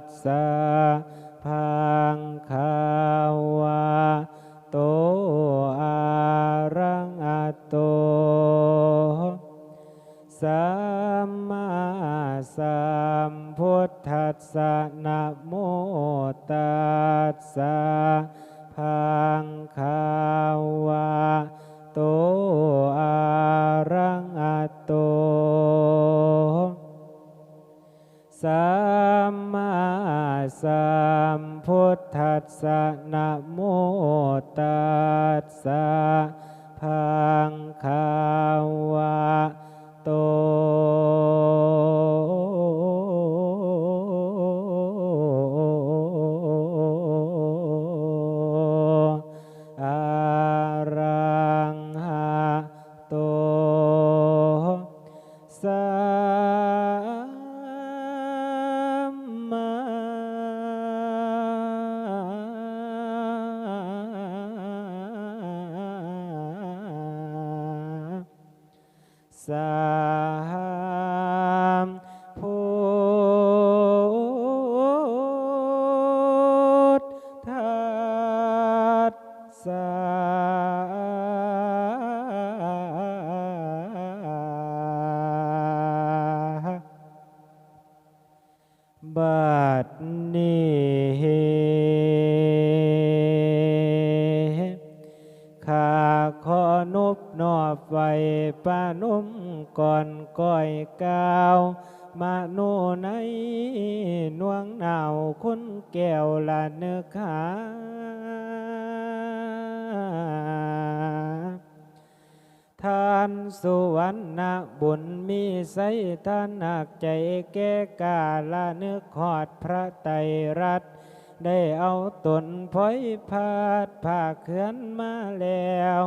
สสะภะคะวะโตอะระหะโตสัมมาสัมพุทธัสสะนะโมตัสสะภะคะ สัมพุทธัสสะบัดนี้ข้าขอนบนอ บไว้ปานุ่มก่อนก้อยกาวมาโนในนวงหนาวคุณแก้วละเนื้อขาทานสุวรรณบุญมีไสทานหนักใจแก่กาละนึกขอดพระไตรรัตได้เอาตนพ้อยพาดผาเขื่อนมาแล้ว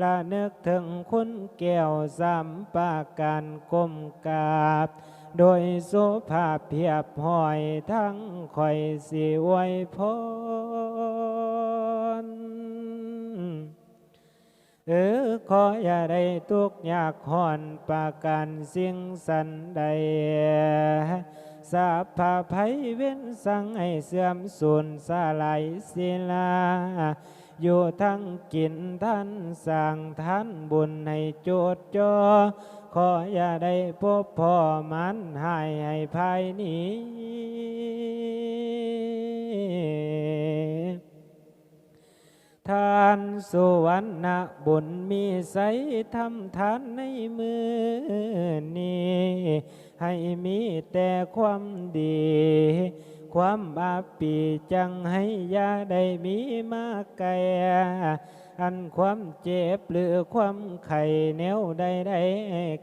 ละนึกถึงคุณแก้วสามปาการกลมกราบ โดยโสภาพเพียบห้อยทั้งคอยสิไว้พรเออขออย่าได้ทุกข์ยากหอนปาการสิ่งสันใดสาภาภัยเว้นสั่งให้เสื่อมสูญสลายศิลา อยู่ทั้งกินท่านสั่งท่านบุญให้โจดจอขออย่าได้พบพ่อมันหายให้ภายนี้ทานสุวรรณบุญมีใสทำทานในมือนี้ ให้มีแต่ความดี ความอาปีจังให้ยาได้มีมาไกลอันความเจ็บหรือความไข่แนวใดใด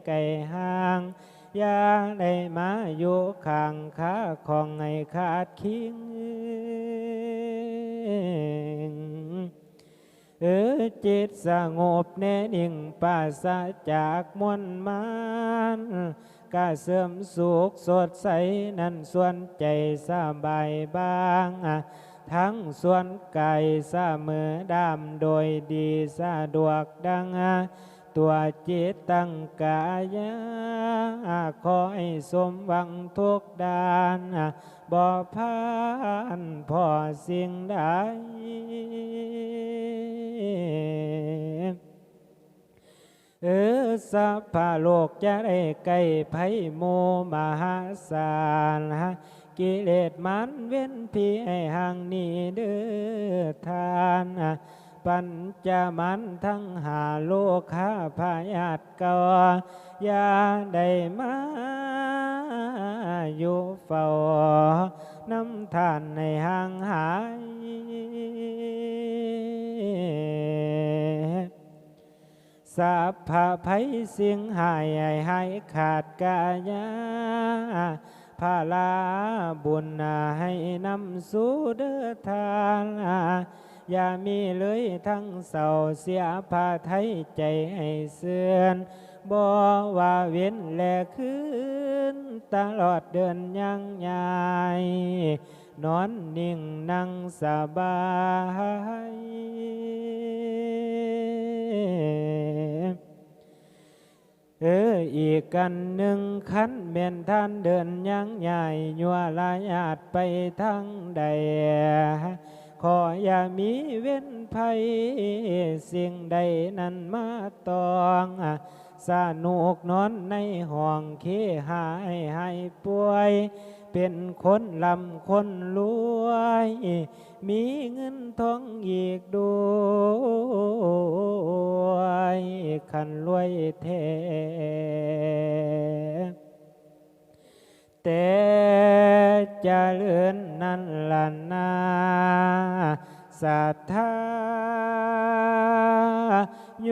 ไก่ห่างยาได้มาอยู่ข้างขาของให้ขาดคิงเออจิตสงบแน่นิ่งปราศจากมวลมาน กาเสื่อมสุขสดใสนั่นส่วนใจสบายบางอะทั้งส่วนกายสมอดำโดยดีสะดวกดังอะตัวจิตตั้งกายะขอให้สมหวังทุกด้านอะบ่พานพอสิ่งใด สัพพะโลกจะได้ไกลไผโมมหาศาลฮะกิเลสมันเว้นพี่ให้ห่างนี้เด้อทานอะปัญจมันทั้งหาโลกขาพายาตกอยาได้มาอยู่เฝ้าน้ำทานในห่างหาย สัพพะภัยสิ่งหายให้หายขาดกายาพาลาบุญนาให้นำสู่เดือทานอย่ามีเลยทั้งเศร้าเสียพาไทยใจให้เสื่อนบ่ว่าเว้นแลคืนตลอดเดินยังยายนอนนิ่งนั่งสบาย อีกกันหนึ่งขันเมนท่านเดินยังใหญ่ยัวลายอาจไปทางใด ขออย่ามีเว้นภัยสิ่งใดนั้นมาตองสนุกนอนในห้องเคหายให้ป่วย เป็นคนลำคนรวย มีเงินทองอีกด้วย ขันรวยเทแต่จะเลื่อนนั้นละนาศรัทธาโย